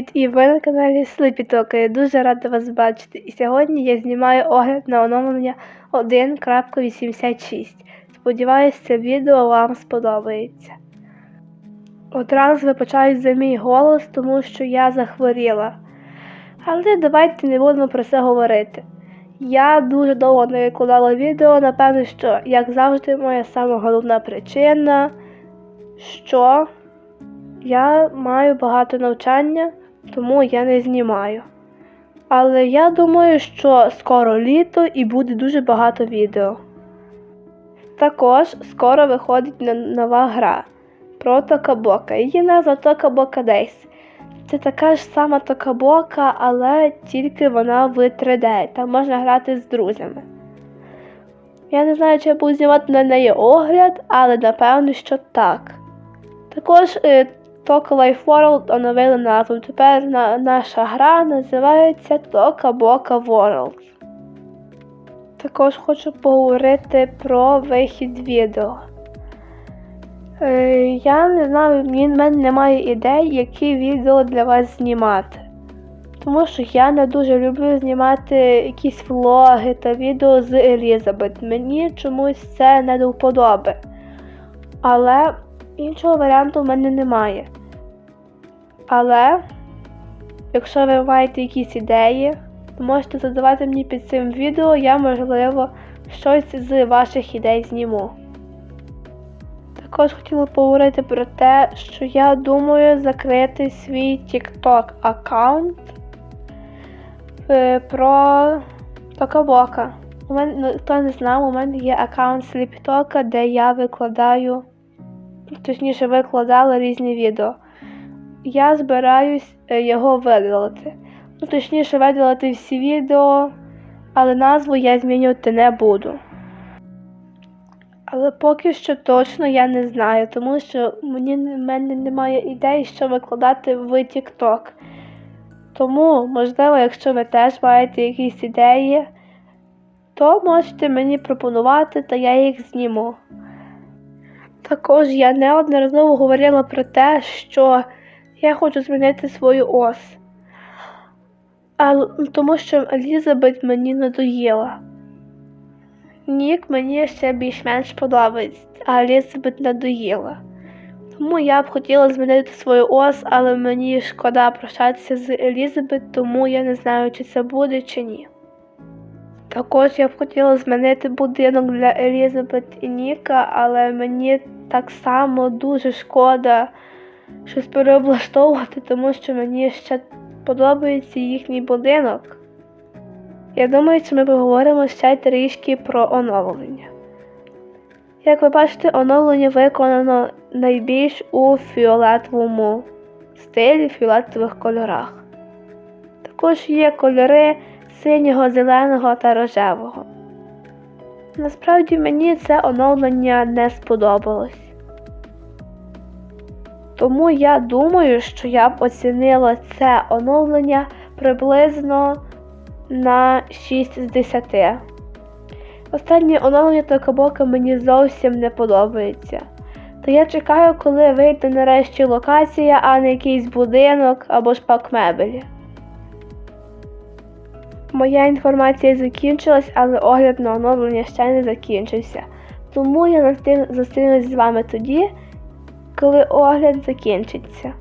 Привіт! І ви на каналі Слипітока. Я дуже рада вас бачити. І сьогодні я знімаю огляд на оновлення 1.86. Сподіваюсь, це відео вам сподобається. Одразу вибачаюсь за мій голос, тому що я захворіла. Але давайте не будемо про це говорити. Я дуже довго не викладала відео, напевно, що, як завжди, моя сама головна причина, що я маю багато навчання, тому я не знімаю. Але я думаю, що скоро літо і буде дуже багато відео. Також скоро виходить нова гра про Токабока. Її назва Токабока Days. Це така ж сама Токабока, але тільки вона в 3D. Там можна грати з друзями. Я не знаю, чи я буду знімати на неї огляд, але напевно, що так. Також Toka Life World оновили назву. Тепер на, наша гра називається Toka Boca World. Також хочу поговорити про вихід відео. Е, я не знаю, в мене немає ідей, які відео для вас знімати. Тому що я не дуже люблю знімати якісь влоги та відео з Елізабет. Мені чомусь це не до вподоби. Але іншого варіанту в мене немає. Але, якщо ви маєте якісь ідеї, то можете задавати мені під цим відео, я, можливо, щось з ваших ідей зніму. Також хотіла поговорити про те, що я думаю закрити свій TikTok аккаунт е, про Токабока. У мене, ну, хто не знав, у мене є аккаунт Сліпітока, де я викладаю, точніше викладала різні відео. Я збираюсь е, його видалити. Ну, точніше, видалити всі відео, але назву я змінювати не буду. Але поки що точно я не знаю, тому що мені в мене немає ідей, що викладати в TikTok. Тому, можливо, якщо ви теж маєте якісь ідеї, то можете мені пропонувати, та я їх зніму. Також я неодноразово говорила про те, що я хочу змінити свою ос. А, тому що Елізабет мені надоїла. Нік мені ще більш-менш подобається, а Елізабет надоїла. Тому я б хотіла змінити свою ос, але мені шкода прощатися з Елізабет, тому я не знаю, чи це буде, чи ні. Також я б хотіла змінити будинок для Елізабет і Ніка, але мені так само дуже шкода щось переоблаштовувати, тому що мені ще подобається їхній будинок. Я думаю, що ми поговоримо ще трішки про оновлення. Як ви бачите, оновлення виконано найбільш у фіолетовому стилі, фіолетових кольорах. Також є кольори синього, зеленого та рожевого. Насправді мені це оновлення не сподобалось. Тому я думаю, що я б оцінила це оновлення приблизно на 6 з 10. Останнє оновлення Токабока мені зовсім не подобається. То я чекаю, коли вийде нарешті локація, а не якийсь будинок або ж пак мебелі. Моя інформація закінчилась, але огляд на оновлення ще не закінчився. Тому я зустрін- зустрінусь з вами тоді, коли огляд закінчиться.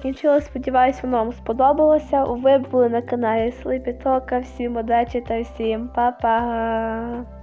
Закінчилось. Сподіваюсь, воно вам сподобалося. Ви були на каналі Слипітока. Всім удачі та всім па-па!